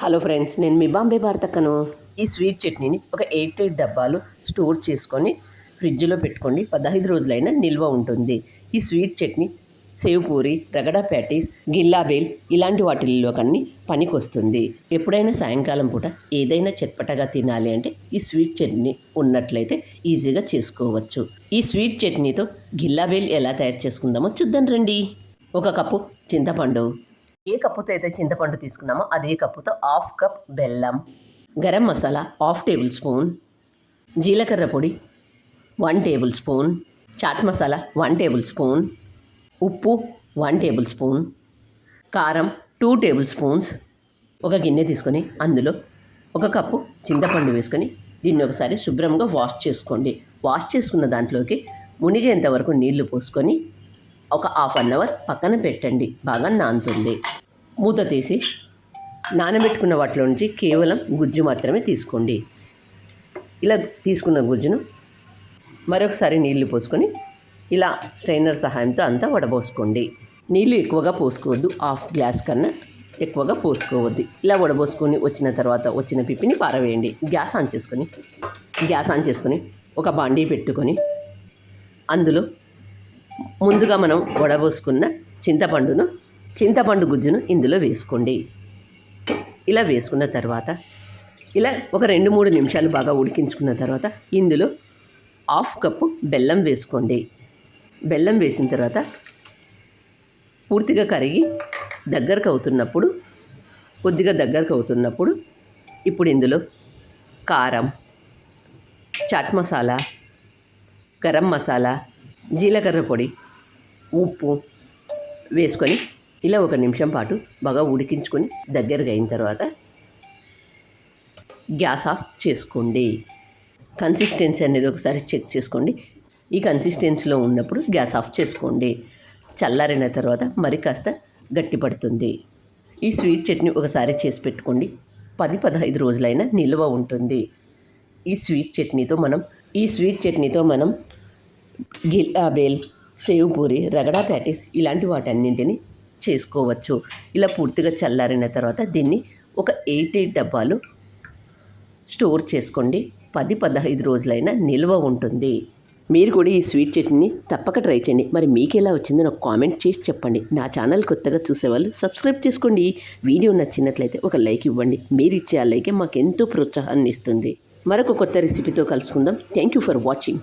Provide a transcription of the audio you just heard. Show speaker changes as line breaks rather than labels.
Hello friends నేను మీ బాంబే భారతక్కను. ఈ sweet చట్నీని ఒక ఎయిట్ ఎయిట్ డబ్బాలు స్టోర్ చేసుకొని ఫ్రిడ్జ్లో పెట్టుకోండి. పదహైదు రోజులైనా నిల్వ ఉంటుంది. ఈ స్వీట్ చట్నీ సేవ్ పూరి రగడా ప్యాటీస్ గిల్లాబేల్ ఇలాంటి వాటిల్లో కన్నీ పనికొస్తుంది. ఎప్పుడైనా సాయంకాలం పూట ఏదైనా చట్పటగా తినాలి అంటే ఈ స్వీట్ చట్నీ ఉన్నట్లయితే ఈజీగా చేసుకోవచ్చు. ఈ స్వీట్ చట్నీతో గిల్లాబేల్ ఎలా తయారు చేసుకుందామో చూద్దాం రండి. ఒక కప్పు చింతపండు ఏ కప్పుతో అయితే చింతపండు తీసుకున్నామో అదే కప్పుతో హాఫ్ కప్ బెల్లం garam masala half tablespoon జీలకర్ర పొడి one tablespoon chaat masala one tablespoon ఉప్పు వన్ టేబుల్ స్పూన్ కారం టూ టేబుల్ స్పూన్స్ ఒక గిన్నె తీసుకొని అందులో ఒక కప్పు చింతపండు వేసుకొని దీన్ని ఒకసారి శుభ్రంగా వాష్ చేసుకోండి. వాష్ చేసుకున్న దాంట్లోకి మునిగేంత వరకు నీళ్ళు పోసుకొని ఒక హాఫ్ అన్ అవర్ పక్కన పెట్టండి. బాగా నానుతుంది. మూత తీసి నానబెట్టుకున్న వాటిలో నుంచి కేవలం గుజ్జు మాత్రమే తీసుకోండి. ఇలా తీసుకున్న గుజ్జును మరొకసారి నీళ్ళు పోసుకొని ఇలా స్ట్రైనర్ సహాయంతో అంతా వడబోసుకోండి. నీళ్ళు ఎక్కువగా పోసుకోవద్దు. హాఫ్ గ్లాస్ కన్నా ఎక్కువగా పోసుకోవద్దు. ఇలా వడబోసుకొని వచ్చిన తర్వాత వచ్చిన పిప్పిని పారవేయండి. గ్యాస్ ఆన్ చేసుకొని గ్యాస్ ఆన్ చేసుకొని ఒక బాండీ పెట్టుకొని అందులో ముందుగా మనం వడబోసుకున్న చింతపండును చింతపండు గుజ్జును ఇందులో వేసుకోండి. ఇలా వేసుకున్న తర్వాత ఇలా ఒక రెండు మూడు నిమిషాలు బాగా ఉడికించుకున్న తర్వాత ఇందులో హాఫ్ కప్పు బెల్లం వేసుకోండి. బెల్లం వేసిన తర్వాత పూర్తిగా కరిగి దగ్గరకు అవుతున్నప్పుడు కొద్దిగా దగ్గరకు అవుతున్నప్పుడు ఇప్పుడు ఇందులో కారం చాట్ మసాలా గరం మసాలా జీలకర్ర పొడి ఉప్పు వేసుకొని ఇలా ఒక నిమిషం పాటు బాగా ఉడికించుకొని దగ్గరగా అయిన తర్వాత గ్యాస్ ఆఫ్ చేసుకోండి. కన్సిస్టెన్సీ అనేది ఒకసారి చెక్ చేసుకోండి. ఈ కన్సిస్టెన్సీలో ఉన్నప్పుడు గ్యాస్ ఆఫ్ చేసుకోండి. చల్లారిన తర్వాత మరి కాస్త గట్టిపడుతుంది ఈ స్వీట్ చట్నీ ఒకసారి చేసి పెట్టుకోండి. పది పదహైదు రోజులైనా నిల్వ ఉంటుంది. ఈ స్వీట్ చట్నీతో మనం ఈ స్వీట్ చట్నీతో మనం గిల్లాబేల్ సేవ్ పూరి రగడా ప్యాటీస్ ఇలాంటి వాటన్నింటిని చేసుకోవచ్చు. ఇలా పూర్తిగా చల్లారిన తర్వాత దీన్ని ఒక ఎయిట్ ఎయిట్ డబ్బాలు స్టోర్ చేసుకోండి. పది పదహైదు రోజులైనా నిల్వ ఉంటుంది. మీరు కూడా ఈ స్వీట్ చట్నీని తప్పక ట్రై చేయండి. మరి మీకు ఎలా వచ్చిందో నాకు కామెంట్ చేసి చెప్పండి. నా ఛానల్ కొత్తగా చూసేవాళ్ళు సబ్స్క్రైబ్ చేసుకోండి. వీడియో నచ్చినట్లయితే ఒక లైక్ ఇవ్వండి. మీరు ఇచ్చే ఆ లైకే మాకు ఎంతో ప్రోత్సాహాన్ని ఇస్తుంది. మరొక కొత్త రెసిపీతో కలుసుకుందాం. Thank you for watching.